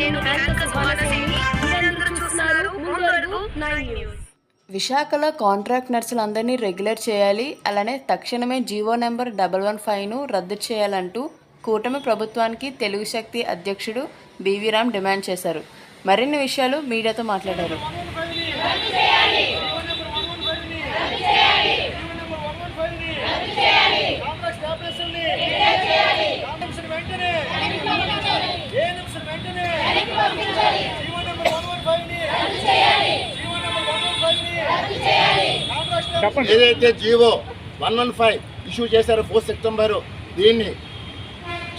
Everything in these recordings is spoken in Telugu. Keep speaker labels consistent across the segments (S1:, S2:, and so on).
S1: నేను యాంకర్ సువర్ణసేని మీరందరూ చూస్తున్నారు ముందు అడుగు నైన్ న్యూస్.
S2: విశాఖలో కాంట్రాక్ట్ నర్సులందరినీ రెగ్యులర్ చేయాలి అలానే తక్షణమే జీవో నెంబర్ డబల్ వన్ ఫైవ్ను రద్దు చేయాలంటూ కూటమి ప్రభుత్వానికి తెలుగు శక్తి అధ్యక్షుడు బీవీ రామ్ డిమాండ్ చేశారు. మరిన్ని విషయాలు మీడియాతో మాట్లాడారు.
S3: ఏదైతే GO one one five issue చేశారో ఫోర్త్ సెప్టెంబర్ దీన్ని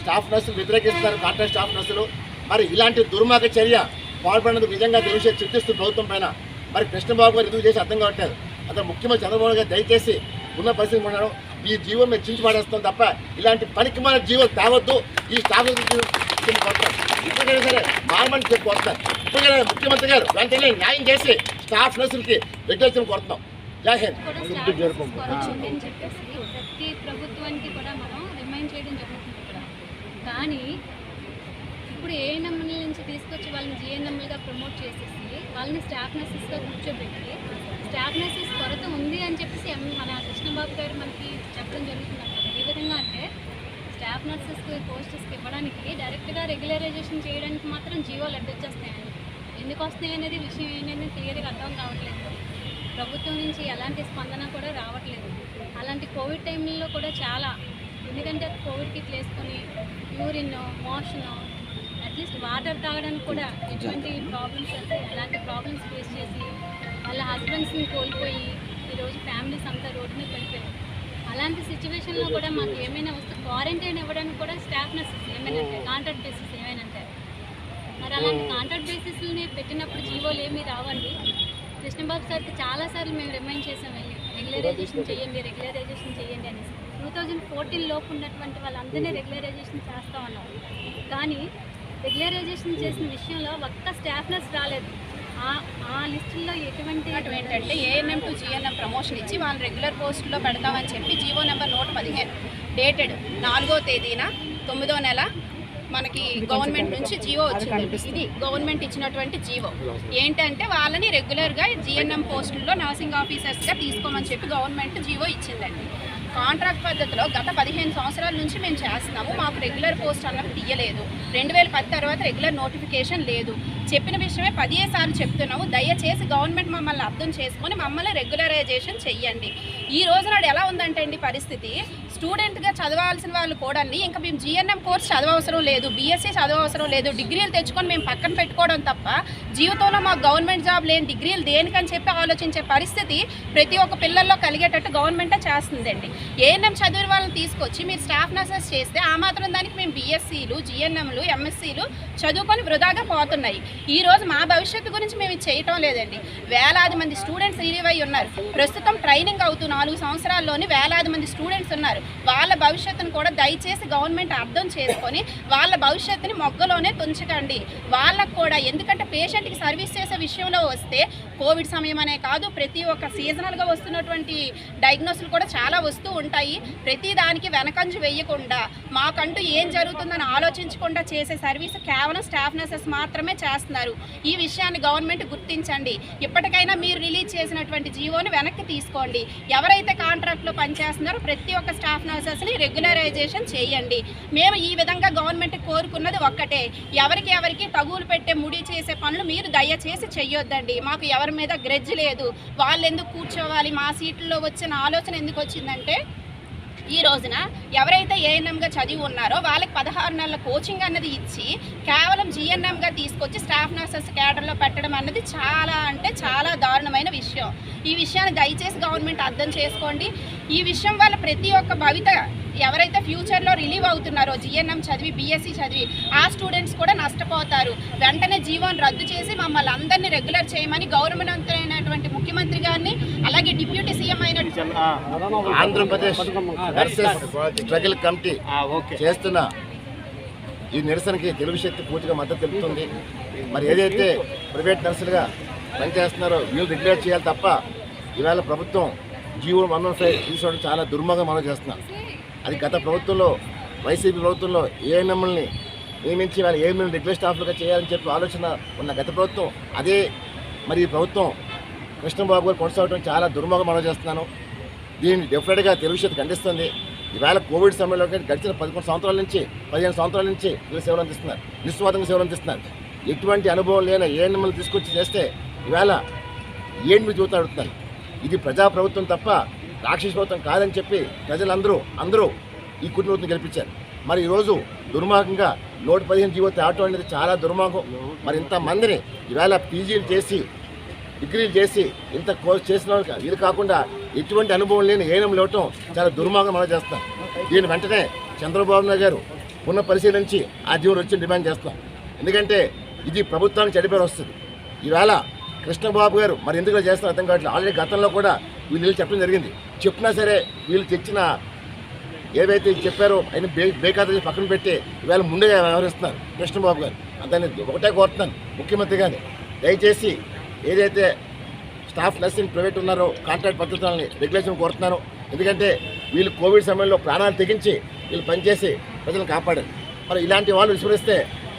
S3: స్టాఫ్ నర్సులు వ్యతిరేకిస్తున్నారు కాంట్రాక్ట్ స్టాఫ్ నర్సులు. మరి ఇలాంటి దుర్మార్గ చర్య పాల్పడినందుకు నిజంగా దేశం చింతిస్తూ ప్రభుత్వం పైన. మరి కృష్ణబాబు గారు ఎందుకు చేసి అర్థం కావట్లేదు. అతను ముఖ్యమంత్రి చంద్రబాబు గారు దయచేసి ఉన్న పరిస్థితి ఉన్నాడు ఈ జీవం మేము చించి పడేస్తాం తప్ప ఇలాంటి పనికి మన జీవం తేవద్దు ఈ స్టాఫ్ ఇప్పటికైనా సరే మారమని చెప్పి వస్తారు ఇప్పటికైనా ముఖ్యమంత్రి గారు వెంటనే న్యాయం చేసి స్టాఫ్ నర్సులకి రెగ్యులేషన్ కొడుతున్నాం.
S4: ప్రతి ప్రభుత్వానికి కూడా మనం రిమైండ్ చేయడం జరుగుతుంది ఇక్కడ. కానీ ఇప్పుడు ఏఎన్ఎంఎల్ నుంచి తీసుకొచ్చి వాళ్ళని జిఎన్ఎంఎల్గా ప్రమోట్ చేసేసి వాళ్ళని స్టాఫ్ నర్సెస్గా కూర్చోబెట్టి స్టాఫ్ నర్సెస్ కొరత ఉంది అని చెప్పేసి మన కృష్ణబాబు గారు మనకి చెప్పడం జరుగుతుంది అన్నమాట ఏ విధంగా అంటే స్టాఫ్ నర్సెస్కి పోస్టర్స్కి ఇవ్వడానికి డైరెక్ట్గా రెగ్యులరైజేషన్ చేయడానికి మాత్రం జీవోలు అడ్డొచ్చేస్తాయండి ఎందుకు వస్తాయి అనేది విషయం ఏంటనేది క్లియర్గా అర్థం కావట్లేదు. ప్రభుత్వం నుంచి ఎలాంటి స్పందన కూడా రావట్లేదు. అలాంటి కోవిడ్ టైంలో కూడా చాలా ఎందుకంటే కోవిడ్ కిట్ వేసుకొని urine motion at least water తాగడానికి కూడా ఎటువంటి ప్రాబ్లమ్స్ వస్తే అలాంటి ప్రాబ్లమ్స్ ఫేస్ చేసి వాళ్ళ హస్బెండ్స్ని కోల్పోయి ఈరోజు ఫ్యామిలీస్ అంతా రోడ్డు మీద పడిపోయారు. అలాంటి సిచ్యువేషన్లో కూడా మాకు ఏమైనా వస్తే క్వారంటైన్ ఇవ్వడానికి కూడా స్టాఫ్ నర్సెస్ ఏమైనా అంటే కాంట్రాక్ట్ బేసిస్ ఏమైనా అంటే మరి అలాంటి కాంట్రాక్ట్ బేసిస్ని పెట్టినప్పుడు జీవోలు ఏమీ రావండి. కృష్ణబాబు సార్కి చాలాసార్లు మేము రిమైండ్ చేసాం వెళ్ళి రెగ్యులరైజేషన్ చేయండి రెగ్యులరైజేషన్ చేయండి అనేసి. టూ థౌజండ్ ఫోర్టీన్ లోపు ఉన్నటువంటి వాళ్ళందరినీ రెగ్యులరైజేషన్ చేస్తా ఉన్నాం. కానీ రెగ్యులరైజేషన్ చేసిన విషయంలో ఒక్క స్టాఫ్ నర్స్ రాలేదు. ఆ ఆ లిస్టుల్లో ఎటువంటి
S5: ఏంటంటే ఏఎన్ఎం టు జిఎన్ఎం ప్రమోషన్ ఇచ్చి వాళ్ళని రెగ్యులర్ పోస్టుల్లో పెడతామని చెప్పి జీవో నెంబర్ నూట పదిహేను. డేటెడ్ నాలుగో తేదీన తొమ్మిదో నెల మనకి గవర్నమెంట్ నుంచి జీవో వచ్చింది. ఇది గవర్నమెంట్ ఇచ్చినటువంటి జీవో ఏంటంటే వాళ్ళని రెగ్యులర్గా జిఎన్ఎం పోస్టుల్లో నర్సింగ్ ఆఫీసర్స్గా తీసుకోమని చెప్పి గవర్నమెంట్ జీవో ఇచ్చిందండి. కాంట్రాక్ట్ పద్ధతిలో గత పదిహేను సంవత్సరాల నుంచి మేము చేస్తున్నాము. మాకు రెగ్యులర్ పోస్ట్ అన్నది తీయలేదు. రెండు వేల పది తర్వాత రెగ్యులర్ నోటిఫికేషన్ లేదు. చెప్పిన విషయమే పదిహే సార్లు చెప్తున్నాము. దయచేసి గవర్నమెంట్ మమ్మల్ని అర్థం చేసుకొని మమ్మల్ని రెగ్యులరైజేషన్ చెయ్యండి. ఈ రోజు నాడు ఎలా ఉందంటే అండి పరిస్థితి? స్టూడెంట్గా చదవాల్సిన వాళ్ళు కూడా ఇంకా మేము జిఎన్ఎం కోర్స్ చదవవసరం లేదు బీఎస్సీ చదవవసరం లేదు డిగ్రీలు తెచ్చుకొని మేము పక్కన పెట్టుకోవడం తప్ప జీవితంలో మాకు గవర్నమెంట్ జాబ్ లేని డిగ్రీలు దేనికని చెప్పి ఆలోచించే పరిస్థితి ప్రతి ఒక్క పిల్లల్లో కలిగేటట్టు గవర్నమెంటే చేస్తుందండి. ఏఎన్ఎం చదివిన వాళ్ళని తీసుకొచ్చి మీరు స్టాఫ్ నర్సెస్ చేస్తే ఆ మాత్రం దానికి మేము బీఎస్సీలు జిఎన్ఎంలు ఎంఎస్సీలు చదువుకొని వృధాగా పోతున్నాయి. ఈ రోజు మా భవిష్యత్తు గురించి మేము చేయటం లేదండి. వేలాది మంది స్టూడెంట్స్ రిలీవ్ అయి ఉన్నారు. ప్రస్తుతం ట్రైనింగ్ అవుతూ నాలుగు సంవత్సరాల్లోని వేలాది మంది స్టూడెంట్స్ ఉన్నారు. వాళ్ళ భవిష్యత్తును కూడా దయచేసి గవర్నమెంట్ అర్థం చేసుకొని వాళ్ళ భవిష్యత్తుని మొగ్గలోనే తుంచకండి. వాళ్ళకు కూడా ఎందుకంటే పేషెంట్కి సర్వీస్ చేసే విషయంలో వస్తే కోవిడ్ సమయం అనే కాదు ప్రతి ఒక్క సీజనల్గా వస్తున్నటువంటి డయాగ్నోస్లు కూడా చాలా వస్తూ ఉంటాయి. ప్రతి దానికి వెనకంజు వేయకుండా మాకంటూ ఏం జరుగుతుందని ఆలోచించకుండా చేసే సర్వీస్ కేవలం స్టాఫ్ నర్సెస్ మాత్రమే చేస్తున్నారు. ఈ విషయాన్ని గవర్నమెంట్ గుర్తించండి. ఇప్పటికైనా మీరు రిలీజ్ చేసినటువంటి జీవోని వెనక్కి తీసుకోండి. ఎవరైతే కాంట్రాక్ట్లో పనిచేస్తున్నారో ప్రతి ఒక్క స్టాఫ్ నర్సెస్ని రెగ్యులరైజేషన్ చేయండి. మేము ఈ విధంగా గవర్నమెంట్ కోరుకున్నది ఒక్కటే. ఎవరికి ఎవరికి తగులు పెట్టే ముడి చేసే పనులు మీరు దయచేసి చెయ్యొద్దండి. మాకు ఎవరి మీద గ్రెడ్జ్ లేదు. వాళ్ళు ఎందుకు కూర్చోవాలి? మా సీట్లో వచ్చిన ఆలోచన ఎందుకు వచ్చిందంటే ఈ రోజున ఎవరైతే ఏఎన్ఎంగా చదివి ఉన్నారో వాళ్ళకి పదహారు నెలల కోచింగ్ అన్నది ఇచ్చి కేవలం జిఎన్ఎంగా తీసుకొచ్చి స్టాఫ్ నర్సెస్ క్యాడర్లో పెట్టడం అన్నది చాలా అంటే చాలా దారుణమైన విషయం. ఈ విషయాన్ని దయచేసి గవర్నమెంట్ అర్థం చేసుకోండి. ఈ విషయం వల్ల ప్రతి ఒక్క భవిత ఎవరైతే ఫ్యూచర్లో రిలీవ్ అవుతున్నారో జిఎన్ఎం చదివి బీఎస్సీ చదివి ఆ స్టూడెంట్స్ కూడా నష్టపోతారు. వెంటనే జీవోని రద్దు చేసి మమ్మల్ని అందరినీ రెగ్యులర్ చేయమని గౌరవమంత్రి అయినటువంటి ముఖ్యమంత్రి గారిని అలాగే డిప్యూటీ సీఎం అయిన
S3: ఆంధ్రప్రదేశ్ స్ట్రగుల్ కమిటీ చేస్తున్న ఈ నిరసనకి తెలుగు శక్తి పూర్తిగా మద్దతు తెలుపుతుంది. మరి ఏదైతే ప్రైవేట్ నర్సులుగా పనిచేస్తున్నారో వీళ్ళు రెగ్యులేట్ చేయాలి తప్ప ఇవాళ ప్రభుత్వం జీవో వన్ వన్ ఫైవ్ తీసుకోవడం చాలా దుర్మార్గం మనం చేస్తున్నాం. అది గత ప్రభుత్వంలో వైసీపీ ప్రభుత్వంలో ఏఎన్ఎంఎల్ని నియమించి వాళ్ళు ఏ మీరు రెగ్యులర్ స్టాఫ్లుగా చేయాలని చెప్పి ఆలోచన ఉన్న గత ప్రభుత్వం అదే మరి ఈ ప్రభుత్వం కృష్ణబాబు గారు కొనసాగడం చాలా దుర్మార్గం మనం చేస్తున్నాను. దీన్ని డెఫినెట్గా తెలుగు ఖండిస్తుంది. ఈవేళ కోవిడ్ సమయంలో గడిచిన పదకొండు సంవత్సరాల నుంచి పదిహేను సంవత్సరాల నుంచి వీళ్ళు సేవలు అందిస్తున్నారు. నిస్వార్థంగా సేవలు అందిస్తున్నారు. ఎటువంటి అనుభవం లేని ఏ నిమ్మల్ని తీసుకొచ్చి చేస్తే ఈవేళ ఏంటి మీరు చూస్తూ అడుగుతున్నారు ఇది ప్రజాప్రభుత్వం తప్ప రాక్షస ప్రభుత్వం కాదని చెప్పి ప్రజలందరూ అందరూ ఈ కుటుంబం గెలిపించారు. మరి ఈరోజు దుర్మార్గంగా నూట పదిహేను జీవో తేవటం అనేది చాలా దుర్మార్గం. మరి ఇంతమందిని ఈవేళ పీజీలు చేసి డిగ్రీలు చేసి ఇంత కోర్స్ చేసిన వాళ్ళకి ఇది కాకుండా ఎటువంటి అనుభవం లేని ఏనం లేవటం చాలా దుర్మార్గం మనం చేస్తాం. దీని వెంటనే చంద్రబాబు నాయుడు గారు పునః పరిశీలించి ఆ జీవులు వచ్చి డిమాండ్ చేస్తాం. ఎందుకంటే ఇది ప్రభుత్వానికి చెడిపేరు వస్తుంది. ఈవేళ కృష్ణబాబు గారు మరి ఎందుకు చేస్తారు అర్థం కావట్లేదు. ఆల్రెడీ గతంలో కూడా వీళ్ళు చెప్పడం జరిగింది. చెప్పినా సరే వీళ్ళు తెచ్చిన ఏవైతే చెప్పారో ఆయన బే బేఖాతలు పక్కన పెట్టి ఇవాళ ముందుగా వ్యవహరిస్తున్నారు కృష్ణబాబు గారు. దాన్ని ఒకటే కోరుతున్నాను. ముఖ్యమంత్రి గారిని. దయచేసి ఏదైతే స్టాఫ్ నర్సింగ్ ప్రైవేట్ ఉన్నారో కాంట్రాక్ట్ పద్ధతులని రెగ్యులేషన్ కోరుతున్నాను ఎందుకంటే వీళ్ళు కోవిడ్ సమయంలో ప్రాణాలు తెగించి వీళ్ళు పనిచేసి ప్రజలను కాపాడారు. మరి ఇలాంటి వాళ్ళు విస్మరిస్తే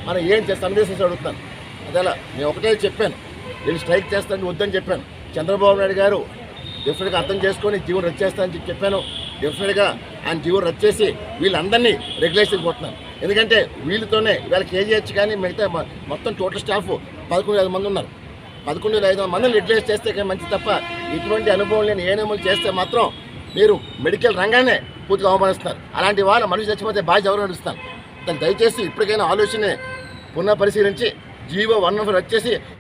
S3: మనం ఏం చేస్తాం సందేశం అడుగుతాను అదేలా నేను ఒకటే చెప్పాను. వీళ్ళు స్ట్రైక్ చేస్తానని వద్దని చెప్పాను. చంద్రబాబు నాయుడు గారు డెఫినెట్గా అర్థం చేసుకొని జీవో రద్దు చేస్తానని చెప్పి చెప్పాను. డెఫినెట్గా ఆయన జీవో రద్దు చేసి వీళ్ళందరినీ రెగ్యులేషన్ కోరుతున్నాను. ఎందుకంటే వీళ్ళతోనే ఇవాళ కేజీహెచ్ కానీ మిగతా మొత్తం టోటల్ స్టాఫ్ పదకొండు ఐదు మంది ఉన్నారు. పదకొండు వేల ఐదు వందల మందిని రెగ్యులేట్ చేస్తే మంచి తప్ప ఇటువంటి అనుభవం లేని ఏ చేస్తే మాత్రం మీరు మెడికల్ రంగానే పూర్తిగా అవమానిస్తున్నారు. అలాంటి వాళ్ళు మనిషి చచ్చిపోతే బాధ్యత ఎవరు నడుస్తారు దాన్ని దయచేసి ఇప్పటికైనా ఆలోచనే పునఃపరిశీలించి జీవో వన్ వచ్చేసి